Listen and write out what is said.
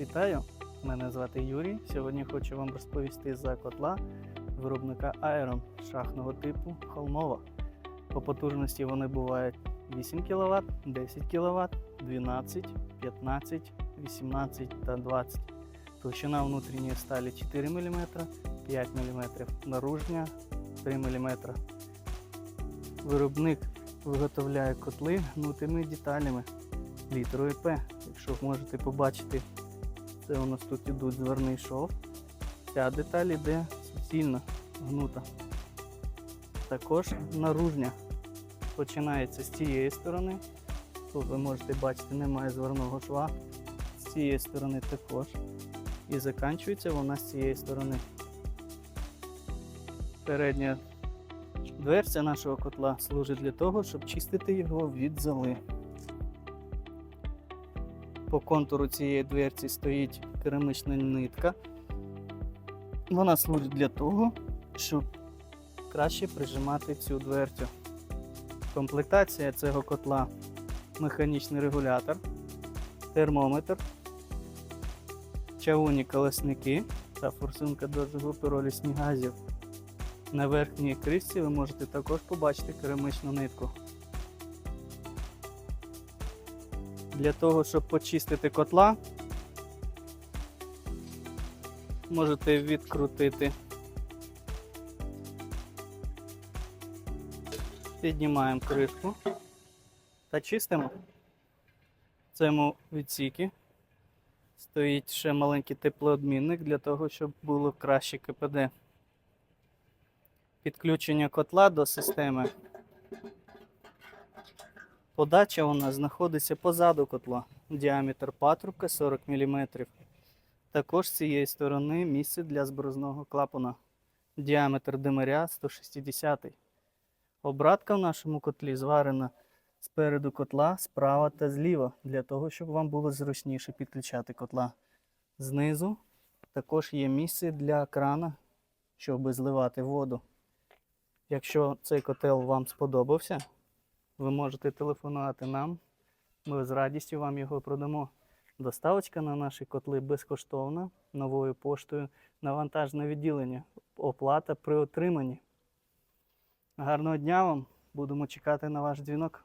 Вітаю! Мене звати Юрій. Сьогодні хочу вам розповісти за котла виробника Aeron шахного типу Холмова. По потужності вони бувають 8 кВт, 10 кВт, 12, 15, 18 та 20. Товщина внутрішньої сталі 4 мм, 5 мм, наружня 3 мм. Виробник виготовляє котли гнутими деталями літерою П. Якщо можете побачити, це у нас тут ідуть зверний шов. Ця деталь іде суцільно гнута. Також наружня починається з цієї сторони. Тут ви можете бачити, немає зверного шва. З цієї сторони також. І закінчується вона з цієї сторони. Передня дверця нашого котла служить для того, щоб чистити його від золи. По контуру цієї дверці стоїть керамична нитка. Вона служить для того, щоб краще прижимати цю дверцю. Комплектація цього котла механічний регулятор, термометр, чавунні колесники та форсунка дощового пиролісних газів. На верхній кришці ви можете також побачити керамичну нитку. Для того, щоб почистити котла, можете відкрутити. Піднімаємо кришку та чистимо. В цьому відсікі стоїть ще маленький теплообмінник для того, щоб було краще КПД. Підключення котла до системи Подача у нас знаходиться позаду котла. Діаметр патрубка 40 мм. Також з цієї сторони місце для зброзного клапана. Діаметр димаря 160. Обратка в нашому котлі зварена спереду котла, справа та зліва, для того, щоб вам було зручніше підключати котла. Знизу також є місце для крана, щоб зливати воду. Якщо цей котел вам сподобався, ви можете телефонувати нам. Ми з радістю вам його продамо. Доставочка на наші котли безкоштовна новою поштою на вантажне відділення. Оплата при отриманні. Гарного дня вам! Будемо чекати на ваш дзвінок.